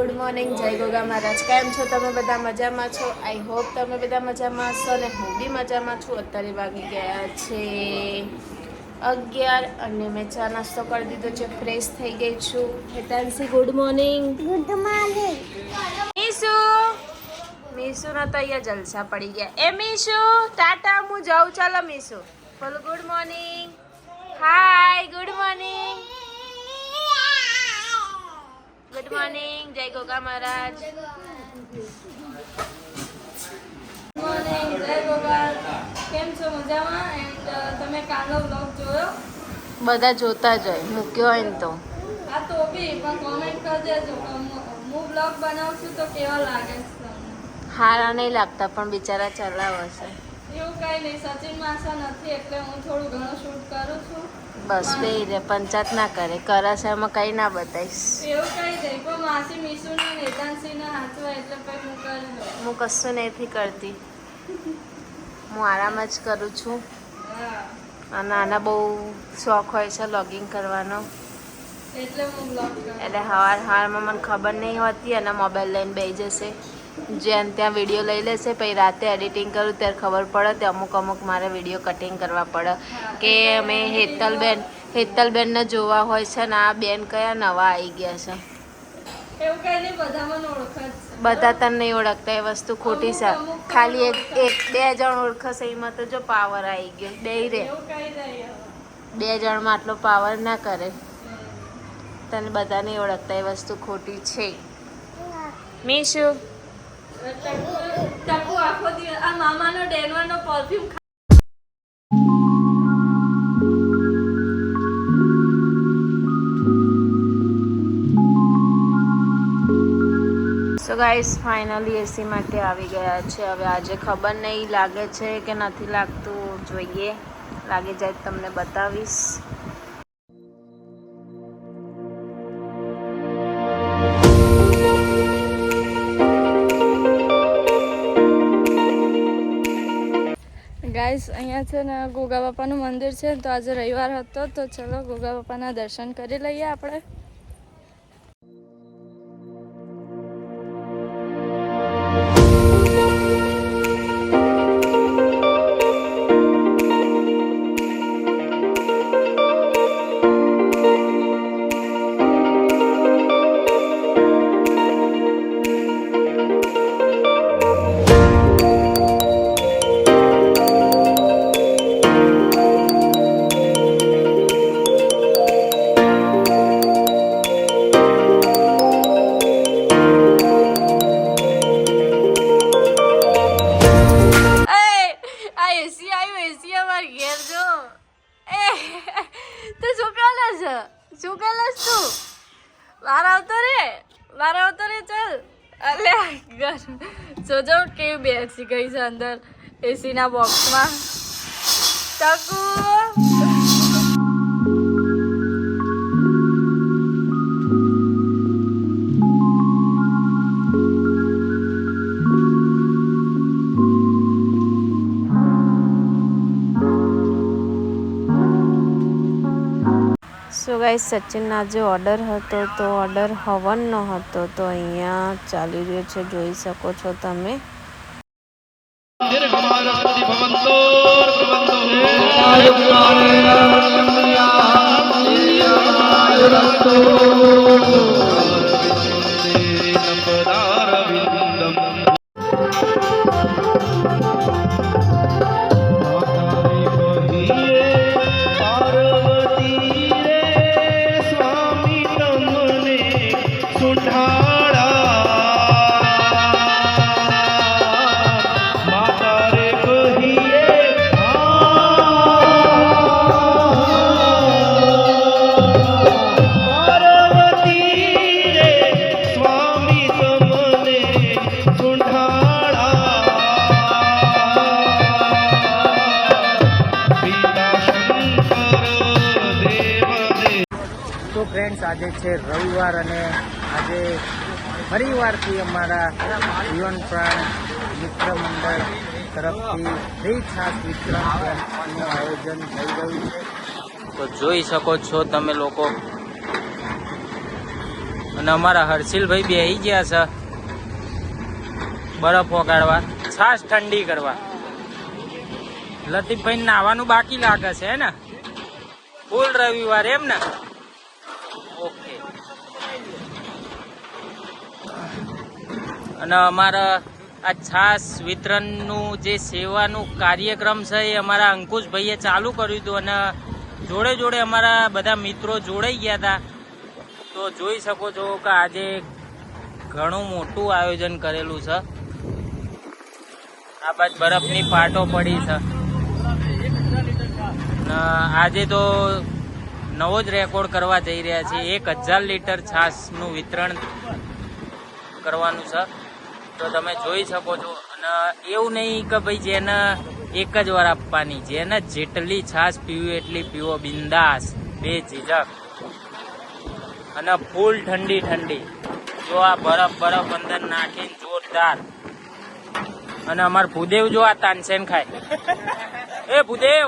Good morning જય ગોગા મહારાજ. કેમ છો તમે બધા? મજામાં છો? આઈ હોપ તમે બધા મજામાં છો અને હું બી મજામાં છું. અત્યારે વાગી ગયા છે અગિયાર અને મેં ચા નાસ્તો કરી દીધો છે. ફ્રેશ થઈ ગઈ છું. Hetanshi good morning. Good morning. Misu Misu ના તો અહીંયા જલસા પડી ગયા. એ મીસુ ટાટા હું જાઉં. ચાલો મીસુ બોલો good morning. Hi good morning. Good morning જય ગોગા મહારાજ મોર્નિંગ જય ગોપાલ કેમ છો મજામાં? એન્ડ તમે કાલનો બ્લોગ જોયો? બધા જોતા જ હોય મૂક્યો હોય ને તો. આ તો બી પણ કોમેન્ટ કરી દેજો હું- હું બ્લોગ બનાવું છું તો કેવા લાગે છે હારા નહીં લાગતા પણ બિચારા ચલાવે છે. એવું કંઈ નહીં સચિન માસા નથી એટલે હું થોડું ઘણું શૂટ કરું છું. બસ બે રે પંચાયત ના કરે. કરે છે એમાં કંઈ ના બતાવીશ. એવું કઈ નહીં પણ માસી મીસુને નેતાનસિંહને હાચવા એટલે પછી હું કરી હું કશું નથી કરતી. હું આરામ જ કરું છું. અને આના બહુ શોખ હોય છે લોગિંગ કરવાનો. એટલે હું બ્લોગ એટલે હવાર હવારમાં મને ખબર નહીં હોતી અને મોબાઈલ લઈને બેસી જશે. જ્યાં ત્યાં વીડિયો લઈ લેશે પછી રાતે એડિટિંગ કરું ત્યારે ખબર પડે તે અમુક અમુક મારે વીડિયો કટિંગ કરવા પડે. કે અમે હેતલબેન હેતલબેનને જોવા હોય છે ને આ બેન કયા નવા આવી ગયા છે. બધા તને નહીં ઓળખતા એ વસ્તુ ખોટી છે. ખાલી એક એક બે જણ ઓળખશે એમાં તો જો પાવર આવી ગયો. બે રે. બે જણમાં આટલો પાવર ના કરે. તને બધા નહીં ઓળખતા એ વસ્તુ ખોટી છે. મીશુ ટકુ આખો દિવસ આ મામાનો ડેનવાનો perfume so guys finally AC માટે આવી ગયા છે. હવે આજે ખબર નહીં લાગે છે કે નથી લાગતું. જોઈએ. લાગી જાય તમને બતાવીશ. ગાઈસ, અહીંયા છે ને ગોગા બાપાનું મંદિર છે તો આજે રવિવાર હતો, તો ચલો ગોગા બાપાના દર્શન કરી લઈએ આપણે. છે શું કરે તું? બહાર આવતો રે બહાર આવતો રે, ચલ. અલે જોજો કેવી બેસી ગઈ છે અંદર એસીના બોક્સમાં ટકુ. રાઈસ સચિનના જે ઓર્ડર હતો તો ઓર્ડર હવનનો હતો તો અહીંયા ચાલી રહ્યો છે જોઈ શકો છો તમે ભવંતો આજે છે રવિવાર અને આજે ફરીવારથી અમારા જીવન પ્રાણ મિત્ર મંડળ તરફથી ફ્રી છાસ વિતરણ આયોજન થઈ રહ્યું છે. તો જોઈ શકો છો તમે લોકો. અને અમારા હર્ષિલભાઈ બેહી ગયા છે બરફ વગાડવા છાસ ઠંડી કરવા. લતીફભાઈ નાવાનું બાકી લાગે છે ને? ફૂલ રવિવાર એમ ને? અને અમારા આ છાસ વિતરણનું જે સેવાનું કાર્યક્રમ છે એ અમારા અંકુશભાઈએ ચાલુ કર્યું હતું અને જોડે જોડે અમારા બધા મિત્રો જોડાઈ ગયા હતા. તો જોઈ શકો છો કે આજે ઘણું મોટું આયોજન કરેલું છે. આ બાદ બરફની પાટો પડી છે. આજે તો નવો જ રેકોર્ડ કરવા જઈ રહ્યા છીએ. એક હજાર લીટર છાસનું વિતરણ કરવાનું છે. તો તમે જોઈ શકો છો. અને એવું નહીં કે ભાઈ જેને એક જ વાર આપવાની, જેને જેટલી છાશ પીવી એટલી પીવો, બિંદાસ, બે ઝીઝક. અને ફૂલ ઠંડી ઠંડી. જો આ બરફ બરફ અંદર નાખીને જોરદાર. અને અમાર ભૂદેવ જો આ તાનસેન ખાય. એ ભૂદેવ,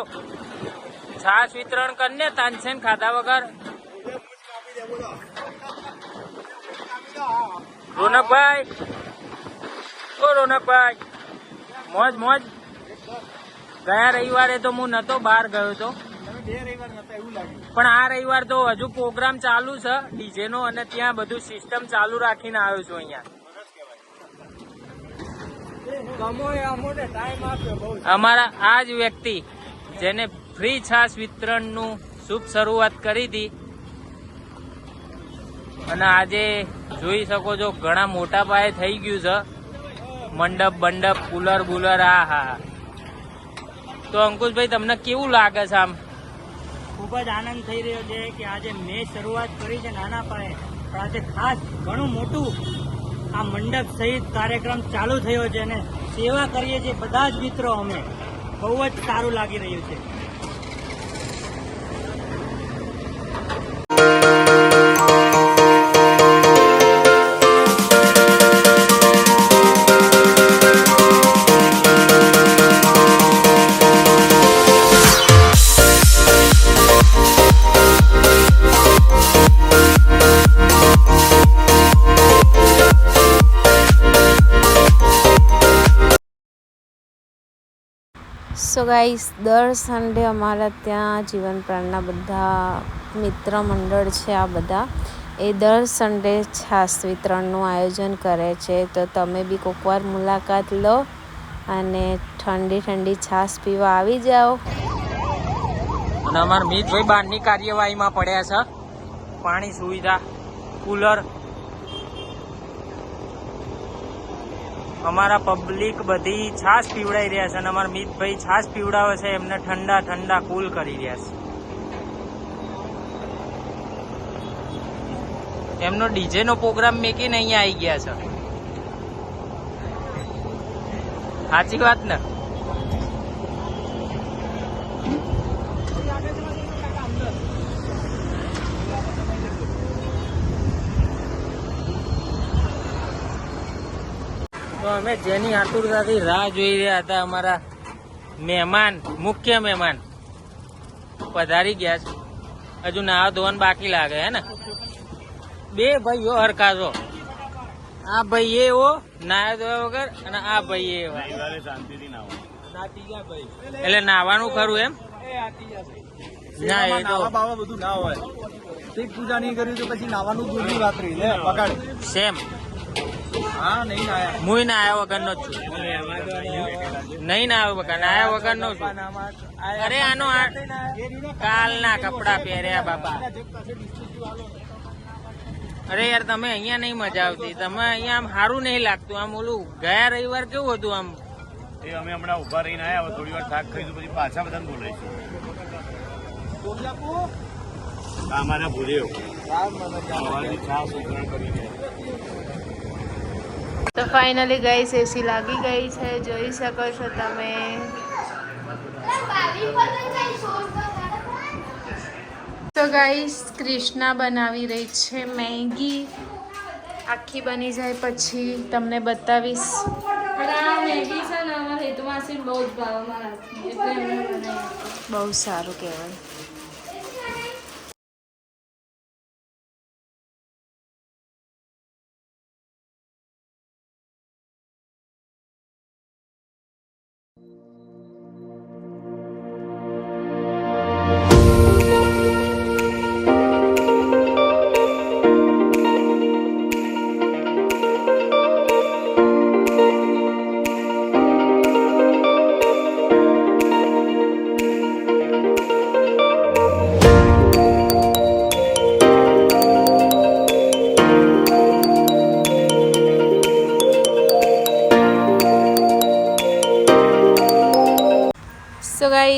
છાશ વિતરણ કરીને તાનસેન ખાધા વગર. રોનકભાઈ ઓ રોનકભાઈ મોજ મોજ. ગયા રવિવારે તો હું નતો બહાર ગયો તો. પણ આ રવિવાર તો હજુ પ્રોગ્રામ ચાલુ છે ડીજે નો અને ત્યાં બધું સિસ્ટમ ચાલુ રાખીને આવ્યો છું અહીંયા. અમારા આ જ વ્યક્તિ જેને ફ્રી છાશ વિતરણનું શુભ શરૂઆત કરી હતી. અને આજે જોઈ શકો છો ઘણા મોટા પાયે થઈ ગયું છે. મંડપ, બંડપ, કુલર, બુલર, આ, હા તો અંકુશભાઈ, તમને કેવું લાગે છે આમ? ખૂબ જ આનંદ થઈ રહ્યો છે કે આજે મેં શરૂઆત કરી છે નાના પાયે, પણ આજે ખાસ ઘણું મોટું આ મંડપ સહિત કાર્યક્રમ ચાલુ થયો છે અને સેવા કરીએ છીએ બધા જ મિત્રો અમે. બહુ જ સારું લાગી રહ્યું છે. સો ગાઈસ, દર સન્ડે અમારા ત્યાં જીવન પ્રાણના બધા મિત્ર મંડળ છે આ બધા. એ દર સન્ડે છાસ વિતરણનું આયોજન કરે છે. તો તમે બી કોકવાર મુલાકાત લો અને ઠંડી ઠંડી છાસ પીવા આવી જાઓ. અને અમારા મિતભાઈ બહારની કાર્યવાહીમાં પડ્યા છે. પાણી સુવિધા, કુલર અમારા પબ્લિક બધી છાશ પીવડાઈ રહ્યા છે અને અમારા મિતભાઈ છાશ પીવડાવે છે, એમને ઠંડા ઠંડા કુલ કરી રહ્યા છે. એમનો ડીજે નો પ્રોગ્રામ મેકીને અહીંયા આવી ગયા છે. સાચી વાત ને? અમે જેની આતુરતાથી રાહ જોઈ રહ્યા હતા અમારા મહેમાન મુખ્ય મહેમાન. પધારી ગયા છે. હજુ નાવા ધોવાનું બાકી લાગે હે ને? બે ભાઈઓ હરકાશો આ ભાઈ એવો નાયા ધોયા વગર અને આ ભાઈ એવો. એટલે નાવાનું ખરું એમ? ના એ તો બધું ના હોય. પૂજા નહીં કર્યું તો પછી નાવાનું દૂરની વાત રહી લે સેમ. હા ના આવ્યા. વગર નો વગરનો જ છું. નહીં નાયા વગર નાયા વગરનો છું. અરે આનો કાલ કાલના કપડા પહેર્યા બાપા. અરે યાર તમે અહીંયા નહીં મજા આવતી. તમે અહીંયા આમ સારું નહીં લાગતું. આમ ઓલું ગયા રવિવાર કેવું હતું આમ? એ અમે હમણાં ઊભા રહીને આવ્યા થોડી વાર થાક ખાઈશું પછી પાછા બધાને બોલાવીશું. આ અમારા ભૂલ્યો સવારની છાશ વિતરણ કરીને તો ફાઇનલી ગાઈસ એસી લાગી ગઈ છે જોઈ શકો છો તમે. તો ગાઈસ ક્રિષ્ના બનાવી રહી છે મેગી. આખી બની જાય પછી તમને બતાવીશ. મેગી છે ને અમારા હેતુમાસી બહુ જ એટલે બહુ સારું કહેવાય.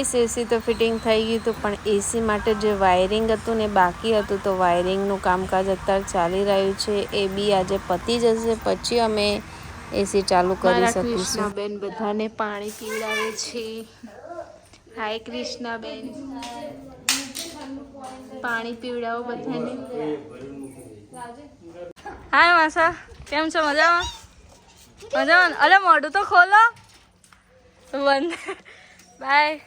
સો એસી તો ફિટિંગ થઈ ગયું હતું પણ એસી માટે જે વાયરિંગ હતું ને બાકી હતું તો વાયરિંગનું કામકાજ અત્યારે ચાલી રહ્યું છે. એ બી આજે પતી જશે પછી અમે એસી ચાલુ કરી શકીશું. બેન બધાને પાણી પીવડાવે છે. હાય કૃષ્ણાબેન. પાણી પીવડાવો બધાને. હાય માસા કેમ છો? મજામાં? મજામાં? અરે અલે મોઢું તો ખોલો. બંધ બાય.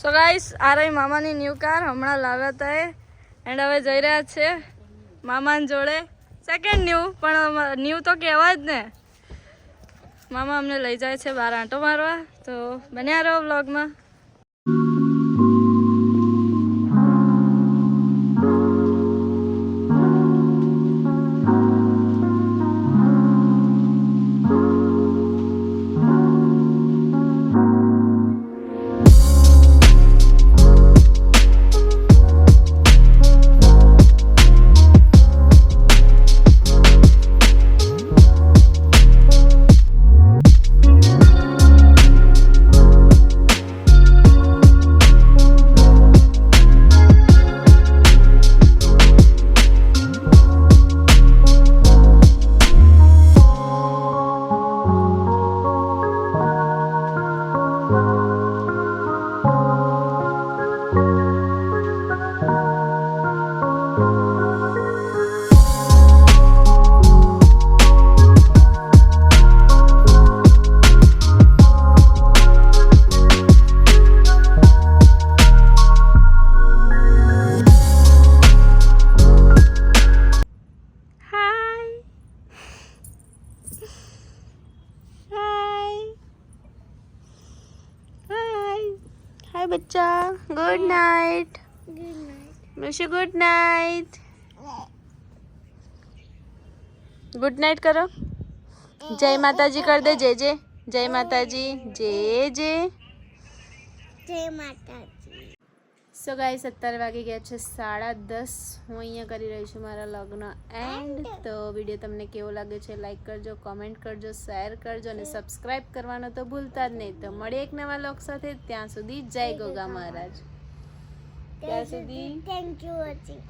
સો ગાઈસ આ રહી મામાની ન્યૂ કાર હમણાં લાવ્યા હતા એ. એન્ડ હવે જઈ રહ્યા છે મામાની જોડે. સેકન્ડ ન્યૂ પણ ન્યૂ તો કહેવાય જ ને. મામા અમને લઈ જાય છે બહાર આંટો મારવા. તો બન્યા રહો વ્લોગમાં બચ્ચા good night Mishu good night good night કરો જય માતાજી કર દે જય જય જય માતાજી જય જય સો ગાઈસ અત્યારે વાગી ગયા છે સાડા દસ. હું અહીંયા કરી રહી છું મારા લગ્ન. એન્ડ તો વીડિયો તમને કેવો લાગે છે લાઈક કરજો કોમેન્ટ કરજો શેર કરજો અને સબસ્ક્રાઈબ કરવાનો તો ભૂલતા જ નહીં. તો મળીએ એક નવા લોક સાથે. ત્યાં સુધી જય ગોગા મહારાજ. ત્યાં સુધી થેન્ક યુ વોચિંગ